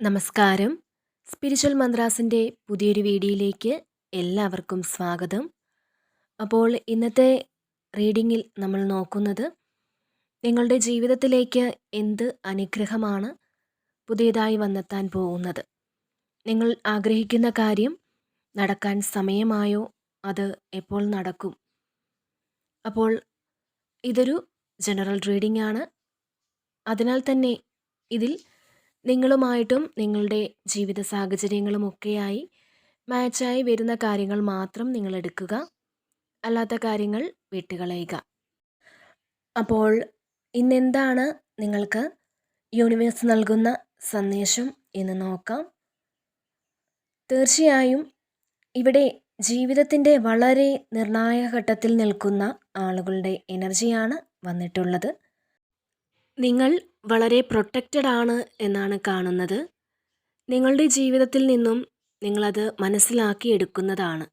നമസ്കാരം. സ്പിരിച്വൽ മന്ത്രാസിന്റെ പുതിയൊരു വീഡിയോയിലേക്ക് എല്ലാവർക്കും സ്വാഗതം. അപ്പോൾ ഇന്നത്തെ റീഡിങ്ങിൽ നമ്മൾ നോക്കുന്നത് നിങ്ങളുടെ ജീവിതത്തിലേക്ക് എന്ത് അനുഗ്രഹമാണ് പുതിയതായി വന്നെത്താൻ പോകുന്നത്? നിങ്ങൾ ആഗ്രഹിക്കുന്ന കാര്യം നടക്കാൻ സമയമായോ? അത് എപ്പോൾ നടക്കും? അപ്പോൾ ഇതൊരു ജനറൽ റീഡിംഗ് ആണ് അതിനാൽ തന്നെ ഇതിൽ നിങ്ങളുമായിട്ടും നിങ്ങളുടെ ജീവിത സാഹചര്യങ്ങളുമൊക്കെയായി മാച്ചായി വരുന്ന കാര്യങ്ങൾ മാത്രം നിങ്ങൾ എടുക്കുക. അല്ലാത്ത കാര്യങ്ങൾ വിട്ടുകളയുക. അപ്പോൾ ഇന്നെന്താണ് നിങ്ങൾക്ക് യൂണിവേഴ്സ് നൽകുന്ന സന്ദേശം എന്ന് നോക്കാം. തീർച്ചയായും ഇവിടെ ജീവിതത്തിന്റെ വളരെ നിർണായക ഘട്ടത്തിൽ നിൽക്കുന്ന ആളുകളുടെ എനർജിയാണ് വന്നിട്ടുള്ളത്. നിങ്ങൾ വളരെ പ്രൊട്ടക്റ്റഡ് ആണ് എന്നാണ് കാണുന്നത്. നിങ്ങളുടെ ജീവിതത്തിൽ നിന്നും നിങ്ങളത് മനസ്സിലാക്കി എടുക്കുന്നതാണ്.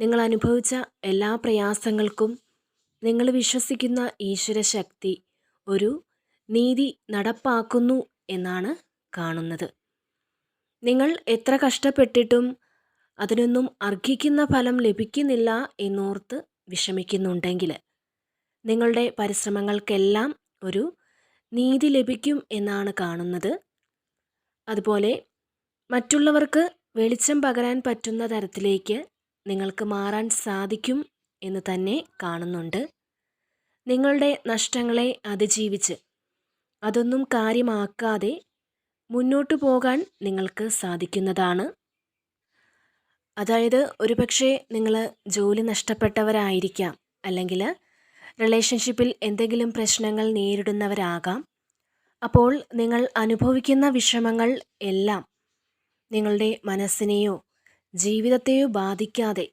നിങ്ങൾ അനുഭവിച്ച എല്ലാ പ്രയാസങ്ങൾക്കും നിങ്ങൾ വിശ്വസിക്കുന്ന ഈശ്വര ശക്തി ഒരു നീതി നടപ്പാക്കുന്നു എന്നാണ് കാണുന്നത്. നിങ്ങൾ എത്ര കഷ്ടപ്പെട്ടിട്ടും അതിനൊന്നും അർഹിക്കുന്ന ഫലം ലഭിക്കുന്നില്ല എന്നോർത്ത് വിഷമിക്കുന്നുണ്ടെങ്കിൽ നിങ്ങളുടെ പരിശ്രമങ്ങൾക്കെല്ലാം ഒരു നീതി ലഭിക്കും എന്നാണ് കാണുന്നത്. അതുപോലെ മറ്റുള്ളവർക്ക് വെളിച്ചം പകരാൻ പറ്റുന്ന തരത്തിലേക്ക് നിങ്ങൾക്ക് മാറാൻ സാധിക്കും എന്ന് തന്നെ കാണുന്നുണ്ട്. നിങ്ങളുടെ നഷ്ടങ്ങളെ അതിജീവിച്ച് അതൊന്നും കാര്യമാക്കാതെ മുന്നോട്ട് പോകാൻ നിങ്ങൾക്ക് സാധിക്കുന്നതാണ്. അതായത് ഒരുപക്ഷെ നിങ്ങൾ ജോലി നഷ്ടപ്പെട്ടവരായിരിക്കാം. അല്ലെങ്കിൽ റിലേഷൻഷിപ്പിൽ എന്തെങ്കിലും പ്രശ്നങ്ങൾ നേരിടുന്നവരാകാം. അപ്പോൾ നിങ്ങൾ അനുഭവിക്കുന്ന വിഷമങ്ങൾ എല്ലാം നിങ്ങളുടെ മനസ്സിനെയോ ജീവിതത്തെയോ ബാധിക്കാതെ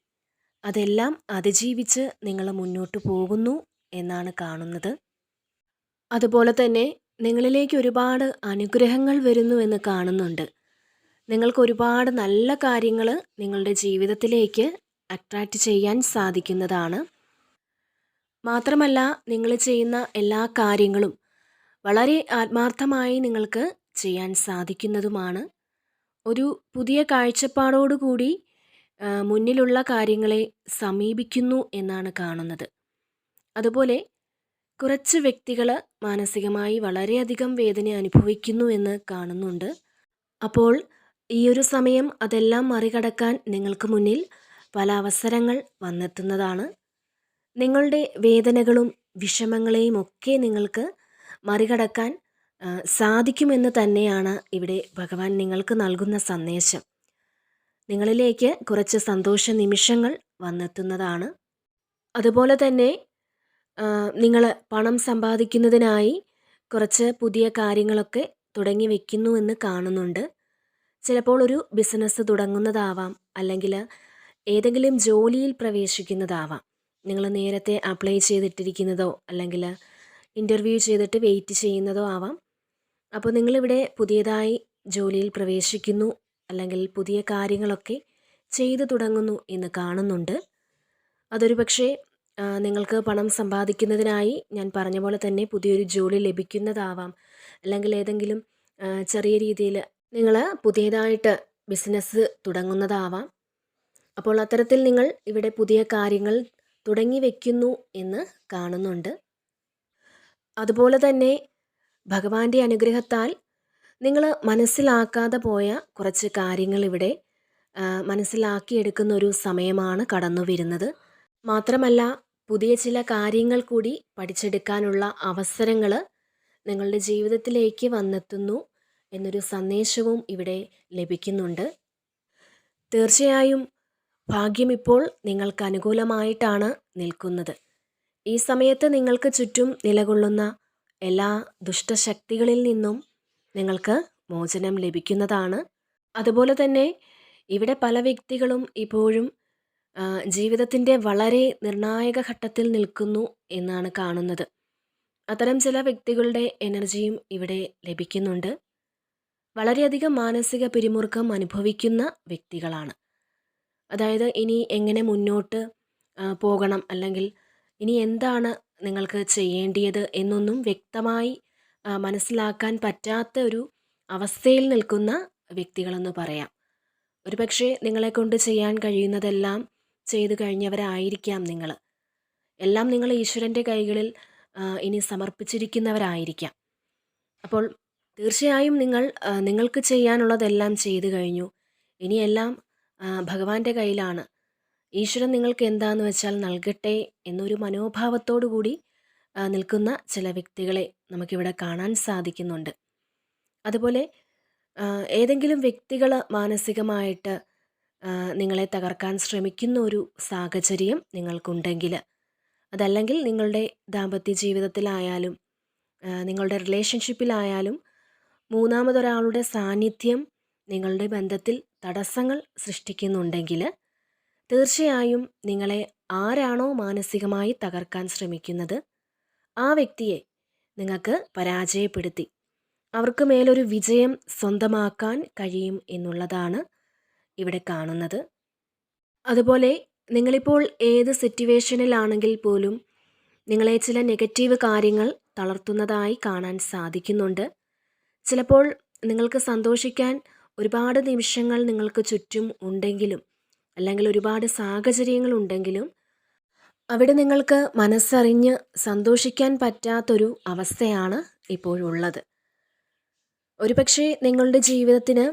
അതെല്ലാം അതിജീവിച്ച് നിങ്ങൾ മുന്നോട്ട് പോകുന്നു എന്നാണ് കാണുന്നത്. അതുപോലെ തന്നെ നിങ്ങളിലേക്ക് ഒരുപാട് അനുഗ്രഹങ്ങൾ വരുന്നു എന്ന് കാണുന്നുണ്ട്. നിങ്ങൾക്ക് ഒരുപാട് നല്ല കാര്യങ്ങൾ നിങ്ങളുടെ ജീവിതത്തിലേക്ക് അട്രാക്റ്റ് ചെയ്യാൻ സാധിക്കുന്നതാണ്. മാത്രമല്ല നിങ്ങൾ ചെയ്യുന്ന എല്ലാ കാര്യങ്ങളും വളരെ ആത്മാർത്ഥമായി നിങ്ങൾക്ക് ചെയ്യാൻ സാധിക്കുന്നതുമാണ്. ഒരു പുതിയ കാഴ്ചപ്പാടോടുകൂടി മുന്നിലുള്ള കാര്യങ്ങളെ സമീപിക്കുന്നു എന്നാണ് കാണുന്നത്. അതുപോലെ കുറച്ച് വ്യക്തികൾ മാനസികമായി വളരെയധികം വേദന അനുഭവിക്കുന്നു എന്ന് കാണുന്നുണ്ട്. അപ്പോൾ ഈ ഒരു സമയം അതെല്ലാം മറികടക്കാൻ നിങ്ങൾക്ക് മുന്നിൽ പല അവസരങ്ങൾ വന്നെത്തുന്നതാണ്. നിങ്ങളുടെ വേദനകളും വിഷമങ്ങളെയും ഒക്കെ നിങ്ങൾക്ക് മറികടക്കാൻ സാധിക്കുമെന്ന് തന്നെയാണ് ഇവിടെ ഭഗവാൻ നിങ്ങൾക്ക് നൽകുന്ന സന്ദേശം. നിങ്ങളിലേക്ക് കുറച്ച് സന്തോഷ നിമിഷങ്ങൾ വന്നെത്തുന്നതാണ്. അതുപോലെ തന്നെ നിങ്ങൾ പണം സമ്പാദിക്കുന്നതിനായി കുറച്ച് പുതിയ കാര്യങ്ങളൊക്കെ തുടങ്ങി വെക്കുന്നു എന്ന് കാണുന്നുണ്ട്. ചിലപ്പോൾ ഒരു ബിസിനസ് തുടങ്ങുന്നതാവാം അല്ലെങ്കിൽ ഏതെങ്കിലും ജോലിയിൽ പ്രവേശിക്കുന്നതാവാം. നിങ്ങൾ നേരത്തെ അപ്ലൈ ചെയ്തിട്ടിരിക്കുന്നതോ അല്ലെങ്കിൽ ഇന്റർവ്യൂ ചെയ്തിട്ട് വെയിറ്റ് ചെയ്യുന്നതോ ആവാം. അപ്പോൾ നിങ്ങളിവിടെ പുതിയതായി ജോലിയിൽ പ്രവേശിക്കുന്നു അല്ലെങ്കിൽ പുതിയ കാര്യങ്ങളൊക്കെ ചെയ്തു തുടങ്ങുന്നു എന്ന് കാണുന്നുണ്ട്. അതൊരു പക്ഷേ നിങ്ങൾക്ക് പണം സമ്പാദിക്കുന്നതിനായി ഞാൻ പറഞ്ഞ പോലെ തന്നെ പുതിയൊരു ജോലി ലഭിക്കുന്നതാവാം. അല്ലെങ്കിൽ ഏതെങ്കിലും ചെറിയ രീതിയിൽ നിങ്ങൾ പുതിയതായിട്ട് ബിസിനസ് തുടങ്ങുന്നതാവാം. അപ്പോൾ അത്തരത്തിൽ നിങ്ങൾ ഇവിടെ പുതിയ കാര്യങ്ങൾ തുടങ്ങി വയ്ക്കുന്നു എന്ന് കാണുന്നുണ്ട്. അതുപോലെ തന്നെ ഭഗവാന്റെ അനുഗ്രഹത്താൽ നിങ്ങൾ മനസ്സിലാക്കാതെ പോയ കുറച്ച് കാര്യങ്ങൾ ഇവിടെ മനസ്സിലാക്കിയെടുക്കുന്ന ഒരു സമയമാണ് കടന്നു വരുന്നത്. മാത്രമല്ല പുതിയ ചില കാര്യങ്ങൾ കൂടി പഠിച്ചെടുക്കാനുള്ള അവസരങ്ങൾ നിങ്ങളുടെ ജീവിതത്തിലേക്ക് വന്നെത്തുന്നു എന്നൊരു സന്ദേശവും ഇവിടെ ലഭിക്കുന്നുണ്ട്. തീർച്ചയായും ഭാഗ്യം ഇപ്പോൾ നിങ്ങൾക്ക് അനുകൂലമായിട്ടാണ് നിൽക്കുന്നത്. ഈ സമയത്ത് നിങ്ങൾക്ക് ചുറ്റും നിലകൊള്ളുന്ന എല്ലാ ദുഷ്ടശക്തികളിൽ നിന്നും നിങ്ങൾക്ക് മോചനം ലഭിക്കുന്നതാണ്. അതുപോലെ തന്നെ ഇവിടെ പല വ്യക്തികളും ഇപ്പോഴും ജീവിതത്തിന്റെ വളരെ നിർണായക ഘട്ടത്തിൽ നിൽക്കുന്നു എന്നാണ് കാണുന്നത്. അത്തരം ചില വ്യക്തികളുടെ എനർജിയും ഇവിടെ ലഭിക്കുന്നുണ്ട്. വളരെയധികം മാനസിക പിരിമുറുക്കം അനുഭവിക്കുന്ന വ്യക്തികളാണ്. അതായത് ഇനി എങ്ങനെ മുന്നോട്ട് പോകണം അല്ലെങ്കിൽ ഇനി എന്താണ് നിങ്ങൾക്ക് ചെയ്യേണ്ടിയത് എന്നൊന്നും വ്യക്തമായി മനസ്സിലാക്കാൻ പറ്റാത്ത ഒരു അവസ്ഥയിൽ നിൽക്കുന്ന വ്യക്തികളെന്ന് പറയാം. ഒരുപക്ഷെ നിങ്ങളെക്കൊണ്ട് ചെയ്യാൻ കഴിയുന്നതെല്ലാം ചെയ്തു കഴിഞ്ഞവരായിരിക്കാം നിങ്ങൾ എല്ലാം നിങ്ങൾ ഈശ്വരന്റെ കൈകളിൽ ഇനി സമർപ്പിച്ചിരിക്കുന്നവരായിരിക്കാം. അപ്പോൾ തീർച്ചയായും നിങ്ങൾ നിങ്ങൾക്ക് ചെയ്യാനുള്ളതെല്ലാം ചെയ്തു കഴിഞ്ഞു. ഇനിയെല്ലാം ഭഗവാന്റെ കയ്യിലാണ്. ഈശ്വരൻ നിങ്ങൾക്ക് എന്താന്ന് വെച്ചാൽ നൽകട്ടെ എന്നൊരു മനോഭാവത്തോടു കൂടി നിൽക്കുന്ന ചില വ്യക്തികളെ നമുക്കിവിടെ കാണാൻ സാധിക്കുന്നുണ്ട്. അതുപോലെ ഏതെങ്കിലും വ്യക്തികൾ മാനസികമായിട്ട് നിങ്ങളെ തകർക്കാൻ ശ്രമിക്കുന്ന ഒരു സാഹചര്യം നിങ്ങൾക്കുണ്ടെങ്കിൽ അതല്ലെങ്കിൽ നിങ്ങളുടെ ദാമ്പത്യ ജീവിതത്തിലായാലും നിങ്ങളുടെ റിലേഷൻഷിപ്പിലായാലും മൂന്നാമതൊരാളുടെ സാന്നിധ്യം നിങ്ങളുടെ ബന്ധത്തിൽ തടസ്സങ്ങൾ സൃഷ്ടിക്കുന്നുണ്ടെങ്കിൽ തീർച്ചയായും നിങ്ങളെ ആരാണോ മാനസികമായി തകർക്കാൻ ശ്രമിക്കുന്നത് ആ വ്യക്തിയെ നിങ്ങൾക്ക് പരാജയപ്പെടുത്തി. അവർക്ക് മേലൊരു വിജയം സ്വന്തമാക്കാൻ കഴിയും എന്നുള്ളതാണ് ഇവിടെ കാണുന്നത്. അതുപോലെ നിങ്ങളിപ്പോൾ ഏത് സിറ്റുവേഷനിലാണെങ്കിൽ പോലും നിങ്ങളെ ചില നെഗറ്റീവ് കാര്യങ്ങൾ തളർത്തുന്നതായി കാണാൻ സാധിക്കുന്നുണ്ട്. ചിലപ്പോൾ നിങ്ങൾക്ക് സന്തോഷിക്കാൻ ഒരുപാട് നിമിഷങ്ങൾ നിങ്ങൾക്ക് ചുറ്റും ഉണ്ടെങ്കിലും അല്ലെങ്കിൽ ഒരുപാട് സാഹചര്യങ്ങൾ ഉണ്ടെങ്കിലും അവിടെ നിങ്ങൾക്ക് മനസ്സറിഞ്ഞ് സന്തോഷിക്കാൻ പറ്റാത്തൊരു അവസ്ഥയാണ് ഇപ്പോഴുള്ളത്. ഒരുപക്ഷെ നിങ്ങളുടെ ജീവിതത്തിന്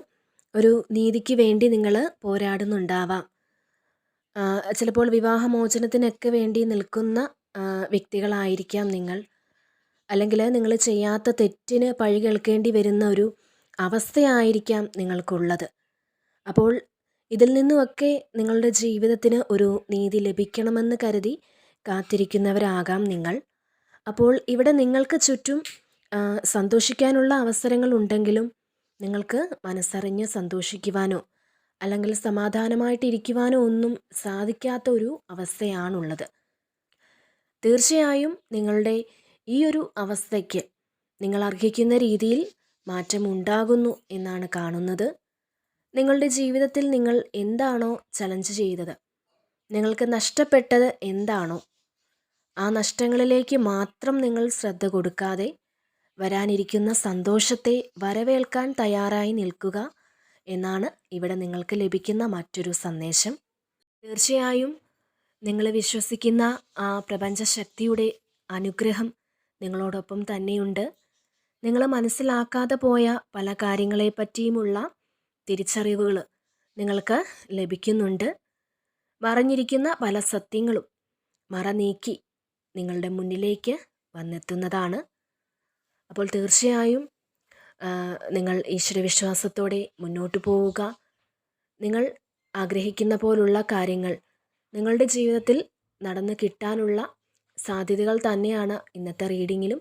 ഒരു നീതിക്ക് വേണ്ടി നിങ്ങൾ പോരാടുന്നുണ്ടാവാം. ചിലപ്പോൾ വിവാഹമോചനത്തിനൊക്കെ വേണ്ടി നിൽക്കുന്ന വ്യക്തികളായിരിക്കാം നിങ്ങൾ. അല്ലെങ്കിൽ നിങ്ങൾ ചെയ്യാത്ത തെറ്റിന് പഴി കേൾക്കേണ്ടി വരുന്ന ഒരു അവസ്ഥയായിരിക്കാം നിങ്ങൾക്കുള്ളത്. അപ്പോൾ ഇതിൽ നിന്നുമൊക്കെ നിങ്ങളുടെ ജീവിതത്തിന് ഒരു നീതി ലഭിക്കണമെന്ന് കരുതി കാത്തിരിക്കുന്നവരാകാം നിങ്ങൾ. അപ്പോൾ ഇവിടെ നിങ്ങൾക്ക് ചുറ്റും സന്തോഷിക്കാനുള്ള അവസരങ്ങൾ ഉണ്ടെങ്കിലും നിങ്ങൾക്ക് മനസ്സറിഞ്ഞ് സന്തോഷിക്കുവാനോ അല്ലെങ്കിൽ സമാധാനമായിട്ടിരിക്കുവാനോ ഒന്നും സാധിക്കാത്ത ഒരു അവസ്ഥയാണുള്ളത്. തീർച്ചയായും നിങ്ങളുടെ ഈ ഒരു അവസ്ഥയ്ക്ക് നിങ്ങൾ അർഹിക്കുന്ന രീതിയിൽ മാറ്റമുണ്ടാകുന്നു എന്നാണ് കാണുന്നത്. നിങ്ങളുടെ ജീവിതത്തിൽ നിങ്ങൾ എന്താണോ ചലഞ്ച് ചെയ്തത്? നിങ്ങൾക്ക് നഷ്ടപ്പെട്ടത് എന്താണോ? ആ നഷ്ടങ്ങളിലേക്ക് മാത്രം നിങ്ങൾ ശ്രദ്ധ കൊടുക്കാതെ വരാനിരിക്കുന്ന സന്തോഷത്തെ വരവേൽക്കാൻ തയ്യാറായി നിൽക്കുക എന്നാണ് ഇവിടെ നിങ്ങൾക്ക് ലഭിക്കുന്ന മറ്റൊരു സന്ദേശം. തീർച്ചയായും നിങ്ങൾ വിശ്വസിക്കുന്ന ആ പ്രപഞ്ചശക്തിയുടെ അനുഗ്രഹം നിങ്ങളോടൊപ്പം തന്നെയുണ്ട്. നിങ്ങൾ മനസ്സിലാക്കാതെ പോയ പല കാര്യങ്ങളെപ്പറ്റിയുമുള്ള തിരിച്ചറിവുകൾ നിങ്ങൾക്ക് ലഭിക്കുന്നുണ്ട്. മറഞ്ഞിരിക്കുന്ന പല സത്യങ്ങളും മറ നീക്കി നിങ്ങളുടെ മുന്നിലേക്ക് വന്നെത്തുന്നതാണ്. അപ്പോൾ തീർച്ചയായും നിങ്ങൾ ഈശ്വരവിശ്വാസത്തോടെ മുന്നോട്ട് പോവുക. നിങ്ങൾ ആഗ്രഹിക്കുന്ന പോലുള്ള കാര്യങ്ങൾ നിങ്ങളുടെ ജീവിതത്തിൽ നടന്നു കിട്ടാനുള്ള സാധ്യതകൾ തന്നെയാണ് ഇന്നത്തെ റീഡിങ്ങിലും.